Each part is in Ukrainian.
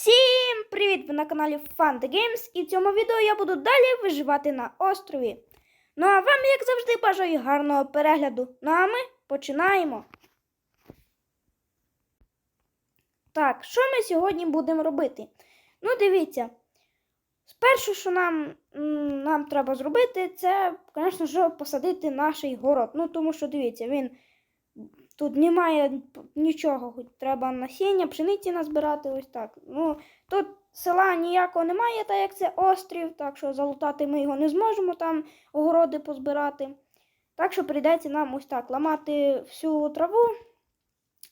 Всім привіт! Ви на каналі Fanta Games і в цьому відео я буду далі виживати на острові. Ну а вам, як завжди, бажаю гарного перегляду. Ну а ми починаємо. Так, що ми сьогодні будемо робити? Ну, дивіться. Спершу, що нам, нам треба зробити, це, звісно посадити наш город. Ну, тому що дивіться, він тут немає нічого, треба насіння, пшениці назбирати, ось так. Ну, тут села ніякого немає, так як це острів, так що залутати ми його не зможемо там огороди позбирати. Так що прийдеться нам ось так ламати всю траву.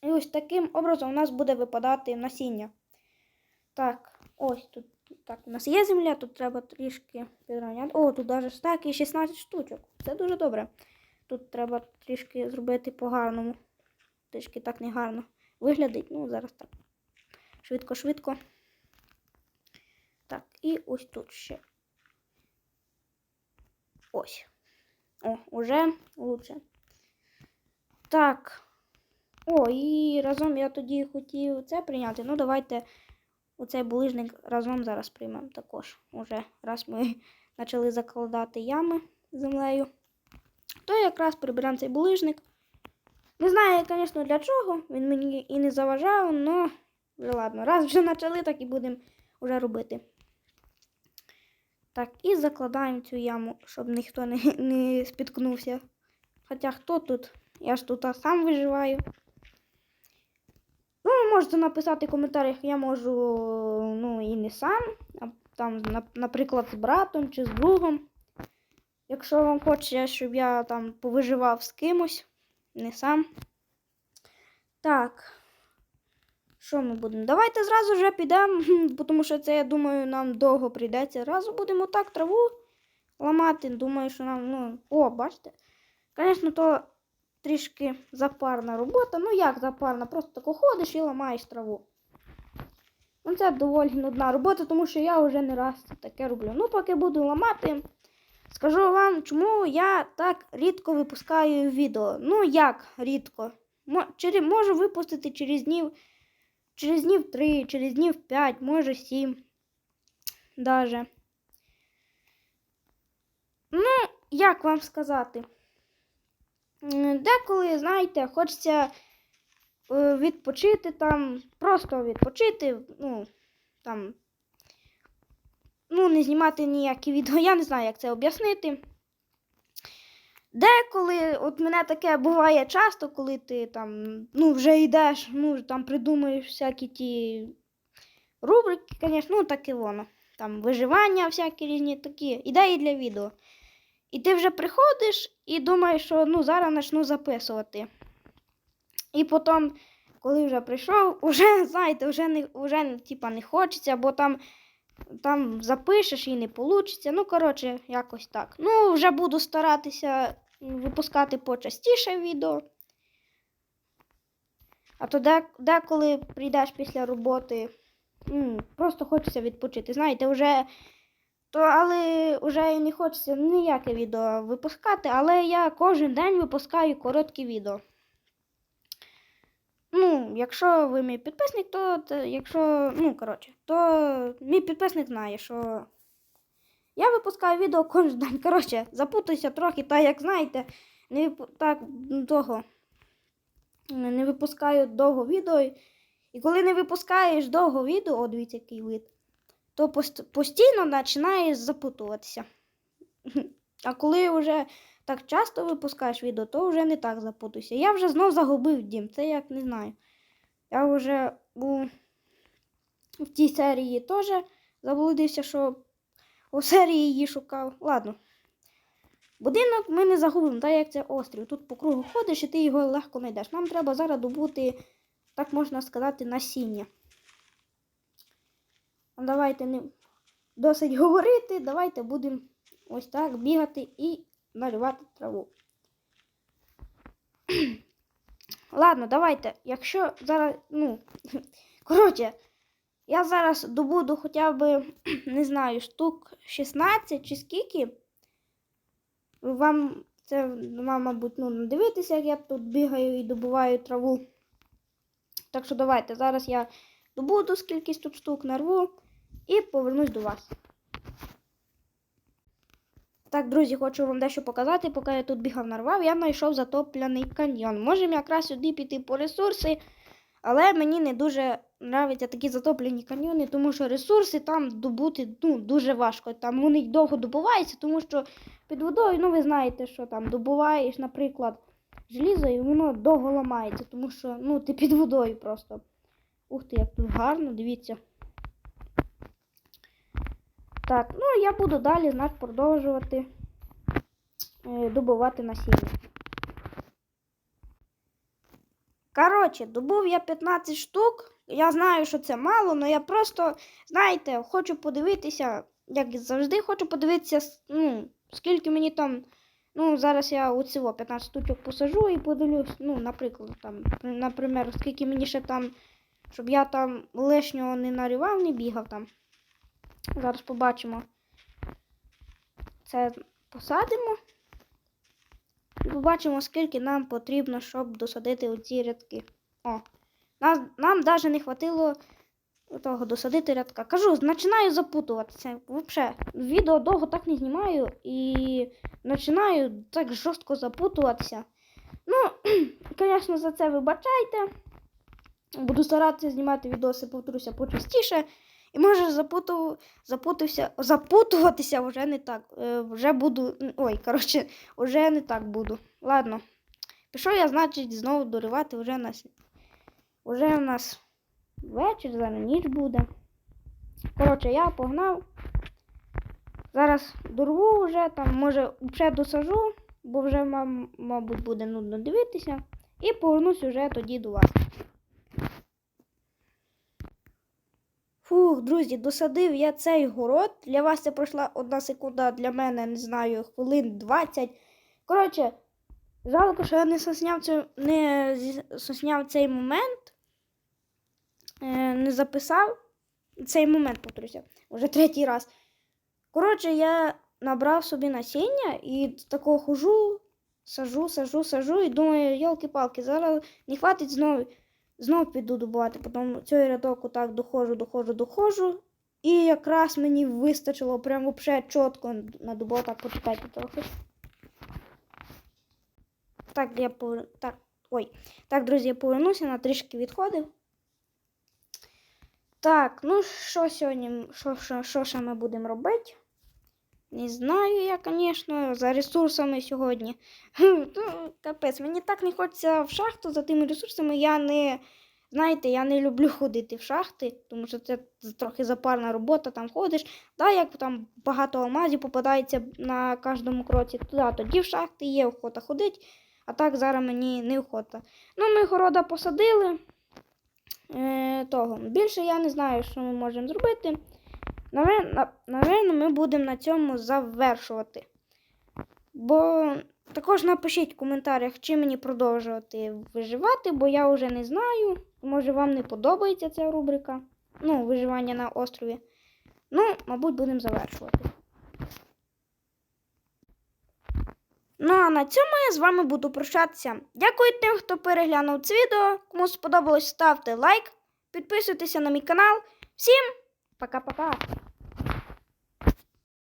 І ось таким образом у нас буде випадати насіння. Так, ось тут. Так, у нас є земля, тут треба трішки підрівняти. О, тут навіть так і 16 штучок. Це дуже добре. Тут треба трішки зробити по-гарному. Трішки так негарно виглядить. Ну, зараз так. Швидко, швидко. Так, і ось тут ще. Ось. О, уже лучше. Так. О, і разом я тоді хотів це прийняти. Ну, давайте оцей булижник разом зараз приймемо також. Уже раз ми почали закладати ями землею, то якраз приберемо цей булижник. Не знаю, звісно, для чого. Він мені і не заважав, але вже ладно. Раз вже почали, так і будемо вже робити. Так, і закладаємо цю яму, щоб ніхто не, не спіткнувся. Хоча хто тут? Я ж тут сам виживаю. Ну, можете написати в коментарях, я можу, ну, і не сам, а там, наприклад, з братом чи з другом. Якщо вам хочеться, щоб я там повиживав з кимось, не сам. Так. Що ми будемо? Давайте зразу вже підемо, тому що це, я думаю, нам довго прийдеться. Разу будемо так траву ламати. Думаю, що нам, ну. О, бачите? Звісно, то трішки запарна робота. Ну як запарна? Просто тако ходиш і ламаєш траву. Ну, це доволі нудна робота, тому що я вже не раз таке роблю. Ну, поки буду ламати, скажу вам, чому я так рідко випускаю відео. Ну, як рідко? Можу випустити через днів, через днів 3, через днів 5, може 7. Даже. Ну, як вам сказати? Деколи, знаєте, хочеться е, відпочити там, просто відпочити, ну, там, ну, не знімати ніякі відео, я не знаю, як це об'яснити. Деколи, от мене таке буває часто, коли ти там, ну, вже йдеш, ну, там придумаєш всякі ті рубрики, звісно, ну, таке воно. Там виживання, всякі різні такі ідеї для відео. І ти вже приходиш і думаєш, що ну, зараз почну записувати. І потім, коли вже прийшов, вже, знаєте, вже не, вже, типа, не хочеться, бо там, там запишеш і не вийде. Ну, коротше, якось так. Ну, вже буду старатися випускати почастіше відео. А то де, деколи прийдеш після роботи, просто хочеться відпочити. Знаєте, вже. То, але вже не хочеться ніяке відео випускати, але я кожен день випускаю короткі відео. Ну, якщо ви мій підписник, то, то якщо, ну, коротше, то мій підписник знає, що я випускаю відео кожен день. Коротше, запутуйся трохи, та як знаєте, не так довго не випускаю довго відео. І коли не випускаєш довго відео, дивіться, який вид, то постійно починаєш запутуватися. А коли вже так часто випускаєш відео, то вже не так запутуйся. Я вже знов загубив дім, це як не знаю. Я вже у, в тій серії теж заблудився, що у серії її шукав. Ладно. Будинок ми не загубимо, так як це острів. Тут по кругу ходиш і ти його легко знайдеш. Нам треба зараз добути, так можна сказати, насіння. Давайте не досить говорити, давайте будемо ось так бігати і наливати траву. Ладно, давайте. Якщо зараз, ну, коротше, я зараз добуду хоча б, не знаю, штук 16 чи скільки. Вам це, вам, мабуть, ну, дивитися, як я тут бігаю і добуваю траву. Так що давайте, зараз я добуду скількись тут штук, нарву і повернусь до вас. Так, друзі, хочу вам дещо показати. Поки я тут бігав нарвав, я знайшов затоплений каньйон. Можемо якраз сюди піти по ресурси, але мені не дуже нравляться такі затоплені каньйони, тому що ресурси там добути ну, дуже важко. Там вони довго добуваються, тому що під водою, ну ви знаєте, що там добуваєш, наприклад, желізо, і воно довго ламається, тому що ну, ти під водою просто. Ух ти, як тут гарно, дивіться. Так, ну я буду далі, значить, продовжувати е, добувати насіння. Коротше, добув я 15 штук. Я знаю, що це мало, але я просто, знаєте, хочу подивитися, як завжди, хочу подивитися, ну, скільки мені там. Ну, зараз я у цього 15 штучок посажу і подивлюсь, ну, наприклад, там, наприклад, скільки мені ще там, щоб я там лишнього не нарівав, не бігав там. Зараз побачимо. Це посадимо. І побачимо, скільки нам потрібно, щоб досадити оці рядки. О, нас, нам навіть не хватило того досадити рядка. Кажу, починаю запутуватися. Взагалі, відео довго так не знімаю і починаю так жорстко запутуватися. Ну, звісно, за це вибачайте. Буду старатися знімати відоси, повторюся, почастіше. І може запуту, запутався, запутуватися вже не так. Е, вже буду. Ой, коротше, вже не так буду. Ладно. Пішов я, значить, знову доривати вже нас. Уже у нас вечір, зараз ніч буде. Коротше, я погнав. Зараз дорву вже, там, може, вже досажу, бо вже, мабуть, буде нудно дивитися. І повернусь уже тоді до вас. Фух, друзі, досадив я цей город. Для вас це пройшла одна секунда, для мене, не знаю, хвилин 20. Коротше, жалко, що я не сосняв, цей, не сосняв цей момент. Е, не записав цей момент, повторюся, вже третій раз. Коротше, я набрав собі насіння і такого хожу, сажу, сажу, сажу і думаю, йолки-палки, зараз не хватить знову. Знову піду добувати, потім цей рядок отак доходжу, доходжу, доходжу. І якраз мені вистачило прямо взагалі чітко надобувати. Так, почекайте трохи. Так, я повер... так, ой. Так, друзі, я повернуся, на трішки відходив. Так, ну що сьогодні, що, що, що ще ми будемо робити? Не знаю я, звісно, за ресурсами сьогодні. Ну, капець, мені так не хочеться в шахту за тими ресурсами. Я не, знаєте, я не люблю ходити в шахти, тому що це трохи запарна робота, там ходиш. Да, як там багато алмазів попадається на кожному кроці, туди тоді в шахти є охота ходити, а так зараз мені не охота. Ну, ми города посадили. Е, того. Більше я не знаю, що ми можемо зробити. Навірно, ми будемо на цьому завершувати. Бо також напишіть в коментарях, чи мені продовжувати виживати, бо я вже не знаю. Може, вам не подобається ця рубрика. Ну, виживання на острові. Ну, мабуть, будемо завершувати. Ну, а на цьому я з вами буду прощатися. Дякую тим, хто переглянув це відео. Кому сподобалось, ставте лайк, підписуйтеся на мій канал. Всім пока-пока!